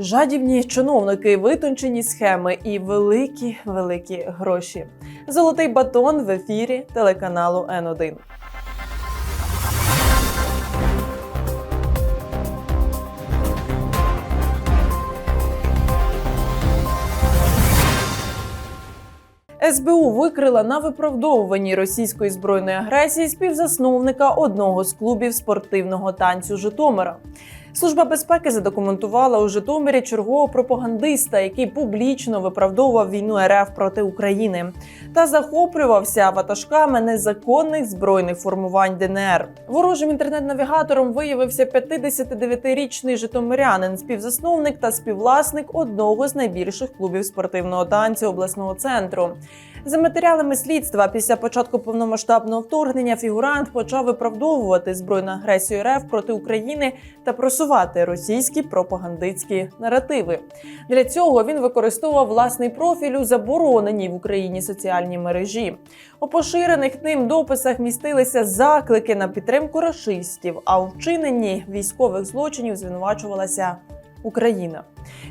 Жадібні чиновники, витончені схеми і великі великі гроші. Золотий батон в ефірі телеканалу Н1. СБУ викрила на виправдовуванні російської збройної агресії співзасновника одного з клубів спортивного танцю Житомира. Служба безпеки задокументувала у Житомирі чергового пропагандиста, який публічно виправдовував війну РФ проти України та захоплювався ватажками незаконних збройних формувань ДНР. Ворожим інтернет-навігатором виявився 59-річний житомирянин, співзасновник та співвласник одного з найбільших клубів спортивного танцю обласного центру. За матеріалами слідства, після початку повномасштабного вторгнення фігурант почав виправдовувати збройну агресію РФ проти України та просувати російські пропагандистські наративи. Для цього він використовував власний профіль у забороненій в Україні соціальній мережі. У поширених ним дописах містилися заклики на підтримку рашистів, а у вчиненні військових злочинів звинувачувалася Україна.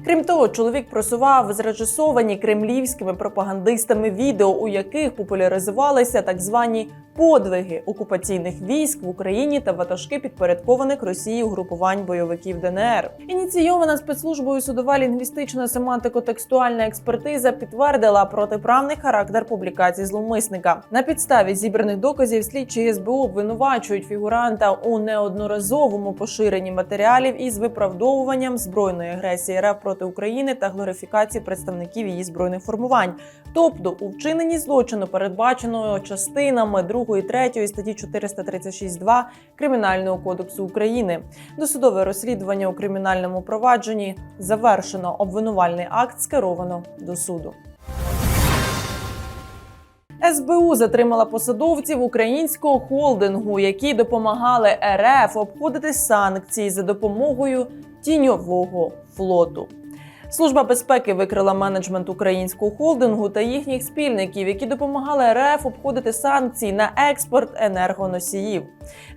Крім того, чоловік просував зрежисовані кремлівськими пропагандистами відео, у яких популяризувалися так звані подвиги окупаційних військ в Україні та ватажки підпорядкованих Росії угрупувань бойовиків ДНР. Ініційована спецслужбою судова лінгвістична семантико-текстуальна експертиза підтвердила протиправний характер публікацій зловмисника. На підставі зібраних доказів слідчі СБУ обвинувачують фігуранта у неодноразовому поширенні матеріалів із виправдовуванням збройної агресії РФ проти України та глорифікації представників її збройних формувань, тобто у вчиненні злочину, передбаченого частинами 2 і 3 статті 436.2 Кримінального кодексу України. Досудове розслідування у кримінальному провадженні завершено. Обвинувальний акт скеровано до суду. СБУ затримала посадовців українського холдингу, які допомагали РФ обходити санкції за допомогою тіньового флоту. Служба безпеки викрила менеджмент українського холдингу та їхніх спільників, які допомагали РФ обходити санкції на експорт енергоносіїв.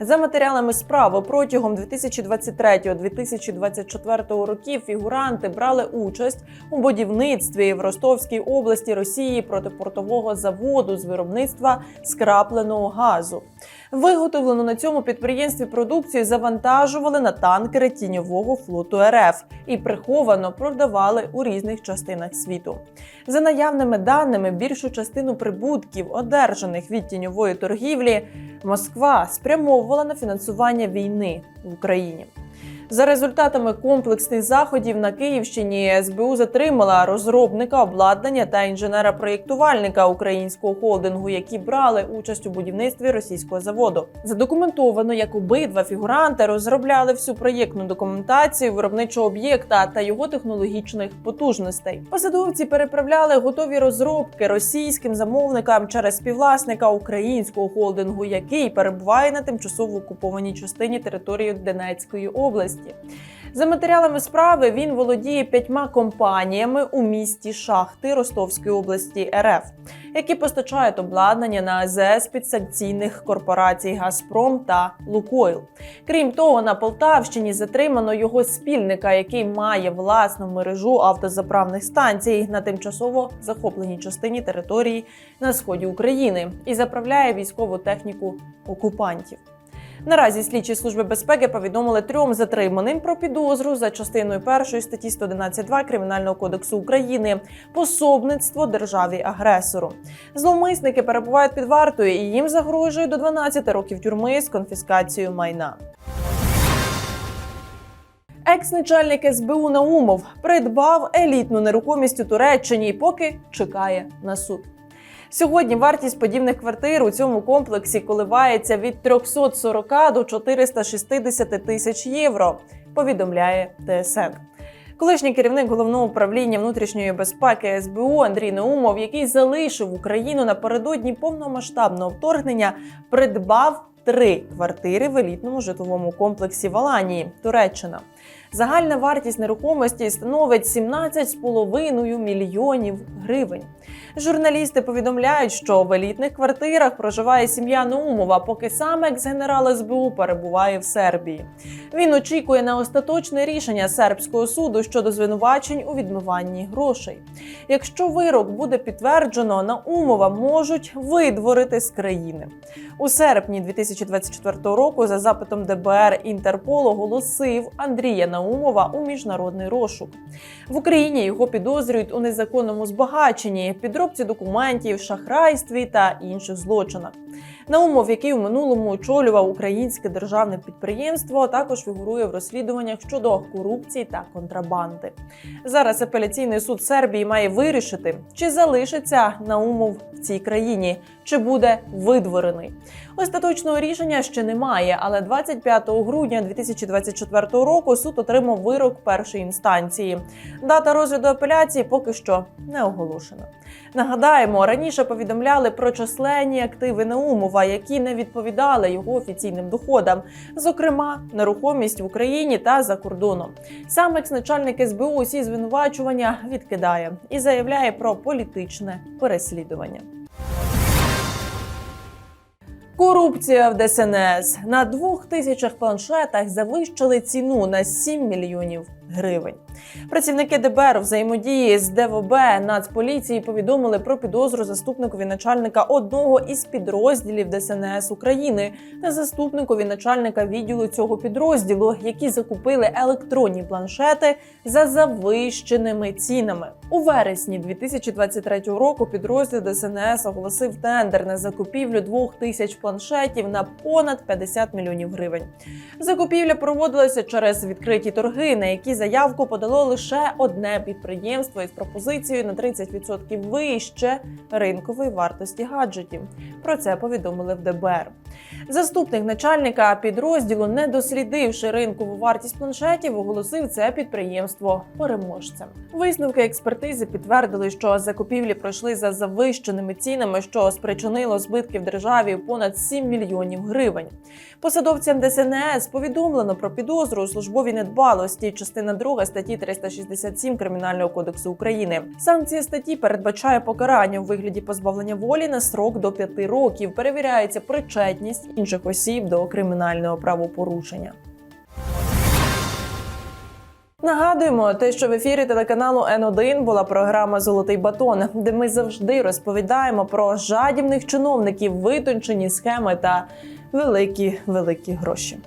За матеріалами справи протягом 2023-2024 років фігуранти брали участь у будівництві в Ростовській області Росії протипортового заводу з виробництва скрапленого газу. Виготовлену на цьому підприємстві продукцію завантажували на танкери тіньового флоту РФ і приховано продавали у різних частинах світу. За наявними даними, більшу частину прибутків, одержаних від тіньової торгівлі, Москва спрямовувала на фінансування війни в Україні. За результатами комплексних заходів на Київщині СБУ затримала розробника обладнання та інженера-проєктувальника українського холдингу, які брали участь у будівництві російського заводу. Задокументовано, як обидва фігуранти розробляли всю проєктну документацію виробничого об'єкта та його технологічних потужностей. Посадовці переправляли готові розробки російським замовникам через співвласника українського холдингу, який перебуває на тимчасово окупованій частині території Донецької області. За матеріалами справи він володіє п'ятьма компаніями у місті Шахти Ростовської області РФ, які постачають обладнання на АЗС підсанкційних корпорацій Газпром та Лукойл. Крім того, на Полтавщині затримано його спільника, який має власну мережу автозаправних станцій на тимчасово захопленій частині території на сході України і заправляє військову техніку окупантів. Наразі слідчі служби безпеки повідомили трьом затриманим про підозру за частиною першої статті 111.2 Кримінального кодексу України пособництво державі агресору. Зловмисники перебувають під вартою і їм загрожує до 12 років тюрми з конфіскацією майна. Екс-начальник СБУ Наумов придбав елітну нерухомість у Туреччині поки чекає на суд. Сьогодні вартість подібних квартир у цьому комплексі коливається від 340 до 460 тисяч євро. Повідомляє ТСН. Колишній керівник головного управління внутрішньої безпеки СБУ Андрій Наумов, який залишив Україну напередодні повномасштабного вторгнення, придбав три квартири в елітному житловому комплексі в Аланії, Туреччина. Загальна вартість нерухомості становить 17,5 мільйонів гривень. Журналісти повідомляють, що в елітних квартирах проживає сім'я Наумова, поки сам екс-генерал СБУ перебуває в Сербії. Він очікує на остаточне рішення сербського суду щодо звинувачень у відмиванні грошей. Якщо вирок буде підтверджено, Наумова можуть видворити з країни. У серпні 2024 року за запитом ДБР Інтерпол оголосив Андрія Наумова у міжнародний розшук. В Україні його підозрюють у незаконному збагаченні, підробці документів, шахрайстві та інших злочинах. Наумов, який у минулому очолював українське державне підприємство, також фігурує в розслідуваннях щодо корупції та контрабанди. Зараз апеляційний суд Сербії має вирішити, чи залишиться Наумов в цій країні, чи буде видворений. Остаточного рішення ще немає, але 25 грудня 2024 року суд отримав вирок першої інстанції. Дата розгляду апеляції поки що не оголошена. Нагадаємо, раніше повідомляли про численні активи Наумова, які не відповідали його офіційним доходам, зокрема нерухомість в Україні та за кордоном. Сам екс-начальник СБУ усі звинувачування відкидає і заявляє про політичне переслідування. Корупція в ДСНС на двох тисячах планшетах завищили ціну на 7 мільйонів гривень. Працівники ДБР взаємодії з ДВБ Нацполіції повідомили про підозру заступникові начальника одного із підрозділів ДСНС України та заступникові начальника відділу цього підрозділу, які закупили електронні планшети за завищеними цінами. У вересні 2023 року підрозділ ДСНС оголосив тендер на закупівлю двох тисяч планшетів на понад 50 мільйонів гривень. Закупівля проводилася через відкриті торги, на які заявку подало лише одне підприємство із пропозицією на 30% вище ринкової вартості гаджетів. Про це повідомили в ДБР. Заступник начальника підрозділу, не дослідивши ринкову вартість планшетів, оголосив це підприємство переможцем. Висновки експертизи підтвердили, що закупівлі пройшли за завищеними цінами, що спричинило збитки в державі понад 7 мільйонів гривень. Посадовцям ДСНС повідомлено про підозру у службовій недбалості, частина 2 статті 367 Кримінального кодексу України. Санкція статті передбачає покарання у вигляді позбавлення волі на срок до 5 років. Перевіряється причетність інших осіб до кримінального правопорушення. Нагадуємо те, що в ефірі телеканалу Н1 була програма Золотий батон, де ми завжди розповідаємо про жадібних чиновників, витончені схеми та великі великі гроші.